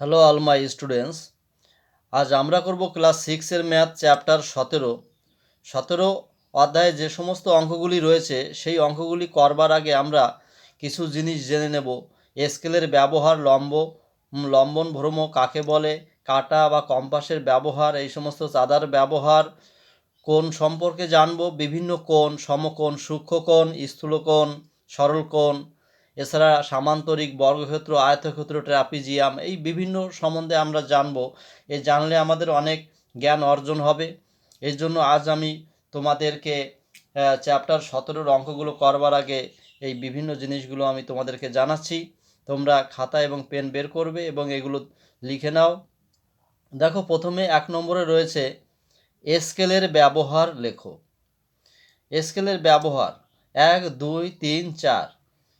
Hello all students আজ আমরা করব ক্লাস সিক্সের ম্যাথ চ্যাপ্টার সতেরো। সতেরো অধ্যায়ে যে সমস্ত অঙ্কগুলি রয়েছে, সেই অঙ্কগুলি করবার আগে আমরা কিছু জিনিস জেনে নেব। স্কেলের ব্যবহার, লম্ব লম্বন ভ্রম কাকে বলে, কাটা বা কম্পাসের ব্যবহার, এই সমস্ত চাঁদার ব্যবহার, কোণ সম্পর্কে জানব, বিভিন্ন কোণ, সমকোণ, সূক্ষ্মকোণ, স্থূলকোণ সরল কোণ এছাড়া সামান্তরিক বর্গক্ষেত্র, আয়তক্ষেত্র, ট্রাপিজিয়াম এই বিভিন্ন সম্বন্ধে আমরা জানব। এ জানলে আমাদের অনেক জ্ঞান অর্জন হবে। এর জন্য আজ আমি তোমাদেরকে চ্যাপ্টার সতেরোর অঙ্কগুলো করবার আগে এই বিভিন্ন জিনিসগুলো আমি তোমাদেরকে জানাচ্ছি। তোমরা খাতা এবং পেন বের করবে এবং এগুলো লিখে নাও। দেখো, প্রথমে এক নম্বরে রয়েছে, স্কেলের ব্যবহার লেখো। স্কেলের ব্যবহার, এক, দুই, তিন, চার।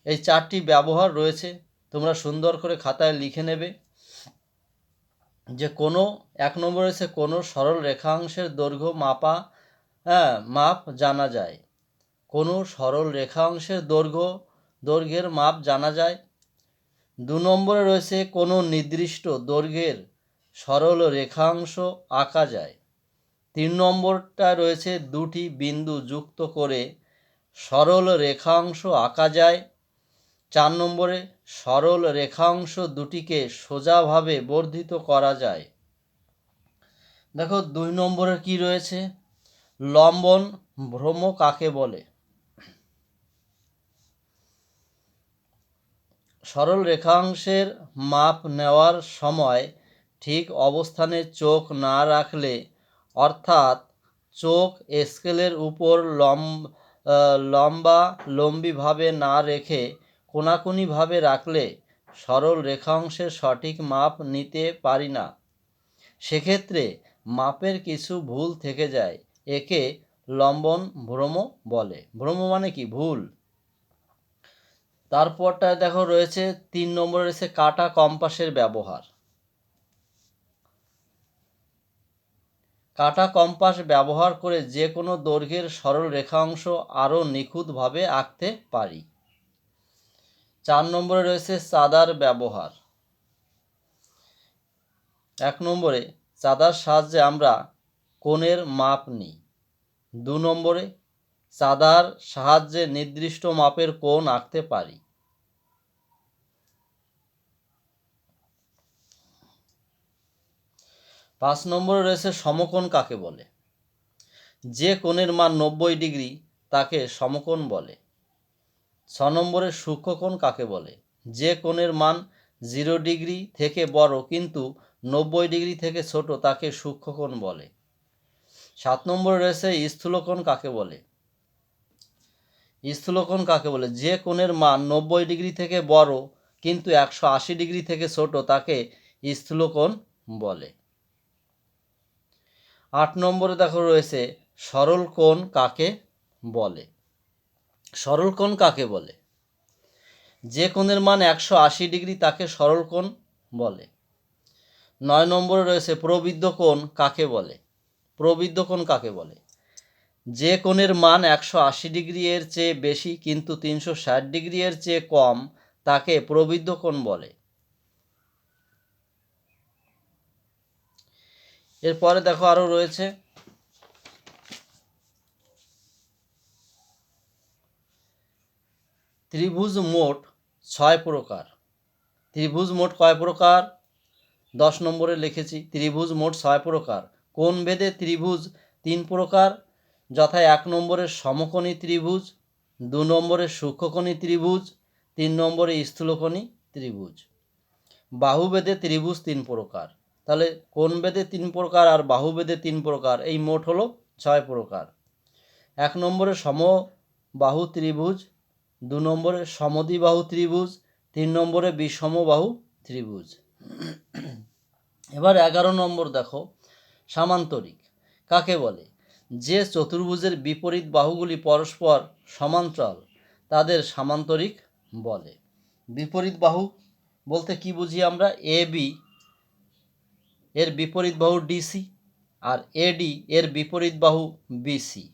এই চারটি ব্যবহার রয়েছে। তোমরা সুন্দর করে খাতায় লিখে নেবে যে কোনো, এক নম্বর রয়েছে কোনো সরল রেখাংশের দৈর্ঘ্য মাপা হ্যাঁ মাপ জানা যায়। কোনো সরল রেখাংশের দৈর্ঘ্য, দৈর্ঘ্যের মাপ জানা যায়। দু নম্বরে রয়েছে কোনো নির্দিষ্ট দৈর্ঘ্যের সরল রেখাংশ আঁকা যায়। তিন নম্বরটা রয়েছে দুটি বিন্দু যুক্ত করে সরল রেখাংশ আঁকা যায়। চার নম্বরে, সরল রেখাংশ দুটিকে সোজাভাবে বর্ধিত করা যায়। দেখো, দুই নম্বরে কি রয়েছে? লম্বন ভ্রম কাকে বলে? সরল রেখাংশের মাপ নেওয়ার সময় ঠিক অবস্থানে চোখ না রাখলে, অর্থাৎ চোখ স্কেলের উপর লম্ব লম্বা লম্বিভাবে না রেখে কোনাকুনিভাবে রাখলে সরল রেখাংশের সঠিক মাপ নিতে পারি না। সেক্ষেত্রে মাপের কিছু ভুল থেকে যায়, একে লম্বন ভ্রম বলে। ভ্রম মানে কি? ভুল। তারপরটায় দেখো রয়েছে তিন নম্বরে রয়েছে কাটা কম্পাসের ব্যবহার। কাটা কম্পাস ব্যবহার করে যে কোনো দৈর্ঘ্যের সরল রেখাংশ আরও নিখুঁতভাবে আঁকতে পারি। চার নম্বরে রয়েছে চাঁদার ব্যবহার। এক নম্বরে, চাঁদার সাহায্যে আমরা কোণের মাপ নিই। দু নম্বরে, চাঁদার সাহায্যে নির্দিষ্ট মাপের কোণ আঁকতে পারি। পাঁচ নম্বরে রয়েছে সমকোণ কাকে বলে? যে কোণের মান নব্বই ডিগ্রি তাকে সমকোণ বলে। ছ নম্বরে সূক্ষ্মকোণ কাকে বলে? যে কোণের মান জিরো ডিগ্রি থেকে বড় কিন্তু নব্বই ডিগ্রি থেকে ছোট তাকে সূক্ষ্মকোণ বলে। সাত নম্বরে রয়েছে স্থূলকোণ কাকে বলে? স্থূলকোণ কাকে বলে? যে কোণের মান নব্বই ডিগ্রি থেকে বড় কিন্তু একশো আশি ডিগ্রি থেকে ছোট তাকে স্থূলকোণ বলে। আট নম্বরে দেখো রয়েছে সরল কোণ কাকে বলে? সরল কোণ কাকে বলে? যে কোণের মান একশো আশি ডিগ্রি তাকে সরল কোণ বলে। নয় নম্বরে রয়েছে প্রবৃদ্ধ কোণ কাকে বলে? প্রবৃদ্ধ কোণ কাকে বলে? যে কোণের মান একশো আশি ডিগ্রি এর চেয়ে বেশি কিন্তু তিনশো ষাট ডিগ্রি এর চেয়ে কম তাকে প্রবৃদ্ধ কোণ বলে। এরপরে দেখো আরও রয়েছে ত্রিভুজ মোট ছয় প্রকার। ত্রিভুজ মোট কয় প্রকার? দশ নম্বরে লিখেছি, ত্রিভুজ মোট ছয় প্রকার। কোন ভেদে ত্রিভুজ তিন প্রকার? যথা এক নম্বরে সমকোণী ত্রিভুজ, দু নম্বরে সূক্ষ্মকোণী ত্রিভুজ, তিন নম্বরে স্থূলকোণী ত্রিভুজ। বাহুবেদে ত্রিভুজ তিন প্রকার। তাহলে কোন বেদে তিন প্রকার আর বাহুবেদে তিন প্রকার? এই মোট হলো ছয় প্রকার। এক নম্বরে সমবাহু ত্রিভুজ দু নম্বরে সমদ্বিবাহু ত্রিভুজ, তিন নম্বরে বিষমবাহু ত্রিভুজ। এবার এগারো নম্বর দেখো, সামান্তরিক। কাকে বলে? যে চতুর্ভুজের বিপরীত বাহুগুলি পরস্পর সমান্তরাল, তাদের সামান্তরিক বলে। বিপরীত বাহু বলতে কি বুঝি আমরা? এ বি, এর বিপরীত বাহু ডিসি আর এডি এর বিপরীত বাহু বিসি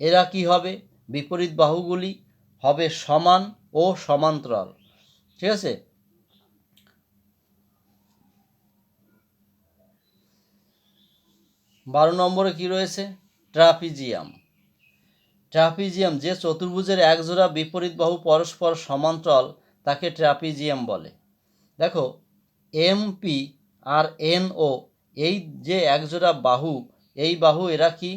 এরা কি হবে? বিপরীত বাহুগুলি হবে সমান ও সমান্তরাল। ঠিক আছে? বারো নম্বরে কি রয়েছে? ট্রাপিজিয়াম। ট্রাপিজিয়াম যে চতুর্ভুজের একজোড়া বিপরীত বাহু পরস্পর সমান্তরাল, তাকে ট্রাপিজিয়াম বলে। দেখো, এমপি আর এনও, এই যে একজোড়া বাহু, এই বাহু এরা কি?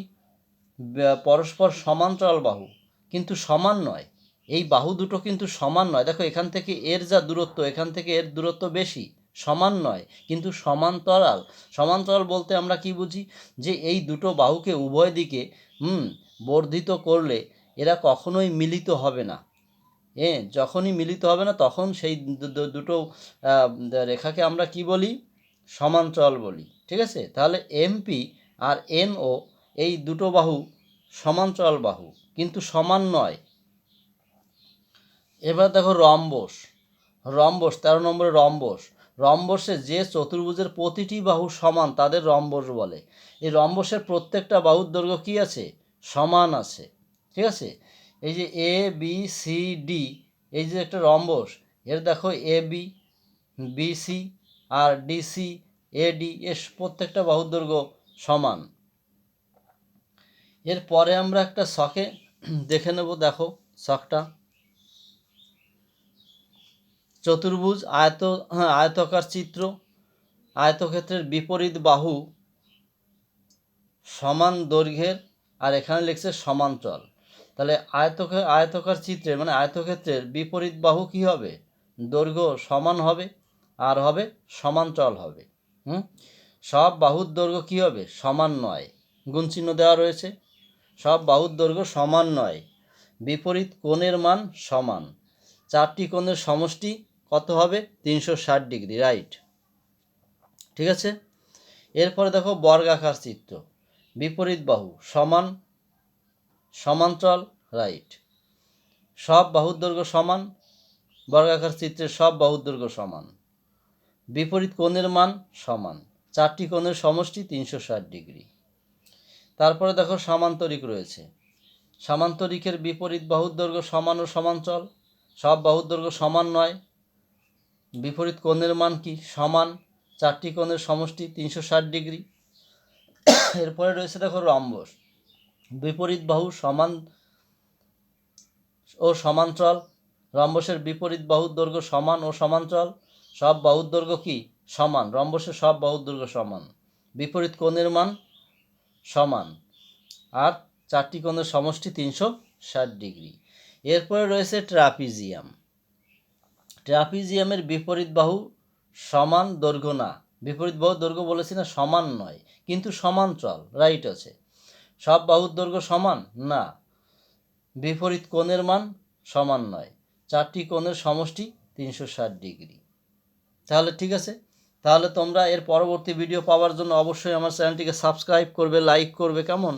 পরস্পর সমান্তরাল বাহু। কিন্তু সমান নয়। এই বাহু দুটো কিন্তু সমান নয়। দেখো, এখান থেকে এর যা দূরত্ব, এখান থেকে এর দূরত্ব বেশি, সমান নয়, কিন্তু সমান্তরাল। সমান্তরাল বলতে আমরা কি বুঝি? যে এই দুটো বাহুকে উভয় দিকে, হুম, বর্ধিত করলে এরা কখনোই মিলিত হবে না। এ, যখনই মিলিত হবে না, তখন সেই দুটো রেখাকে আমরা কি বলি? সমান্তরাল বলি। ঠিক আছে? তাহলে এমপি আর এনও এই দুটো বাহু সমান্তরাল বাহু, কিন্তু সমান নয়। এবার দেখো রম্বস রম্বস তেরো নম্বরে রম্বস রম্বসে যে চতুর্ভুজের প্রতিটি বাহু সমান, তাদের রম্বস বলে। এই রম্বসের প্রত্যেকটা বাহুর দৈর্ঘ্য কী আছে? সমান আছে। ঠিক আছে? এই যে এ বি সি ডি এই যে একটা রম্বস এর দেখো এ বি বি সি আর ডি সি এ ডি এর প্রত্যেকটা বাহুর দৈর্ঘ্য সমান। এরপরে আমরা একটা শখে দেখে নেব, দেখো শখটা। চতুর্ভুজ আয়ত, আয়তকার চিত্র, আয়তক্ষেত্রের বিপরীত বাহু সমান দৈর্ঘ্যের, আর এখানে লিখছে সমান্তরাল। তাহলে আয়তক আয়তকার চিত্রের মানে আয়তক্ষেত্রের বিপরীত বাহু কি হবে? দৈর্ঘ্য সমান হবে, আর হবে সমান্তরাল হবে। হুম? সব বাহুর দৈর্ঘ্য কী হবে? সমান নয়। গুণচিহ্ন দেওয়া রয়েছে। সব বাহুর দৈর্ঘ্য সমান নয়। বিপরীত কোণের মান সমান। চারটি কোণের সমষ্টি কত হবে? তিনশো ষাট ডিগ্রি রাইট ঠিক আছে? এরপরে দেখো বর্গাকার চিত্র। বিপরীত বাহু, সমান, সমান্তরাল রাইট সব বাহুর দৈর্ঘ্য সমান, বর্গাকার চিত্রের সব বাহুর দৈর্ঘ্য সমান। বিপরীত কোণের মান সমান। চারটি কোণের সমষ্টি তিনশো ষাট ডিগ্রি। তারপরে দেখো সামান্তরিক রয়েছে। সামান্তরিকের বিপরীত বাহুর দৈর্ঘ্য সমান ও সমান্তরাল। সব বাহুর দৈর্ঘ্য সমান নয়। বিপরীত কোণের মান কি? সমান। চারটি কোণের সমষ্টি তিনশো ষাট ডিগ্রি। এরপরে রয়েছে দেখো রম্বস। বিপরীত বাহু সমান ও সমান্তরাল। রম্বসের বিপরীত বাহুর দৈর্ঘ্য সমান ও সমান্তরাল। সব বাহুর দৈর্ঘ্য কি? সমান। রম্বসের সব বাহুর দৈর্ঘ্য সমান। বিপরীত কোণের মান সমান। আর চারটি কোণের সমষ্টি তিনশো ষাট ডিগ্রি। এরপরে রয়েছে ট্রাপিজিয়াম। ট্রাপিজিয়ামের বিপরীত বাহু সমান দৈর্ঘ্য না। বিপরীত বাহু দৈর্ঘ্য বলেছি না, সমান নয়, কিন্তু সমান্তরাল রাইট আছে। সব বাহুর দৈর্ঘ্য সমান? না। বিপরীত কোণের মান সমান নয়। চারটি কোণের সমষ্টি তিনশো ষাট ডিগ্রি। তাহলে ঠিক আছে? তাহলে তোমরা এর পরবর্তী ভিডিও পাওয়ার জন্য অবশ্যই আমার চ্যানেলটিকে সাবস্ক্রাইব করবে লাইক করবে, কেমন?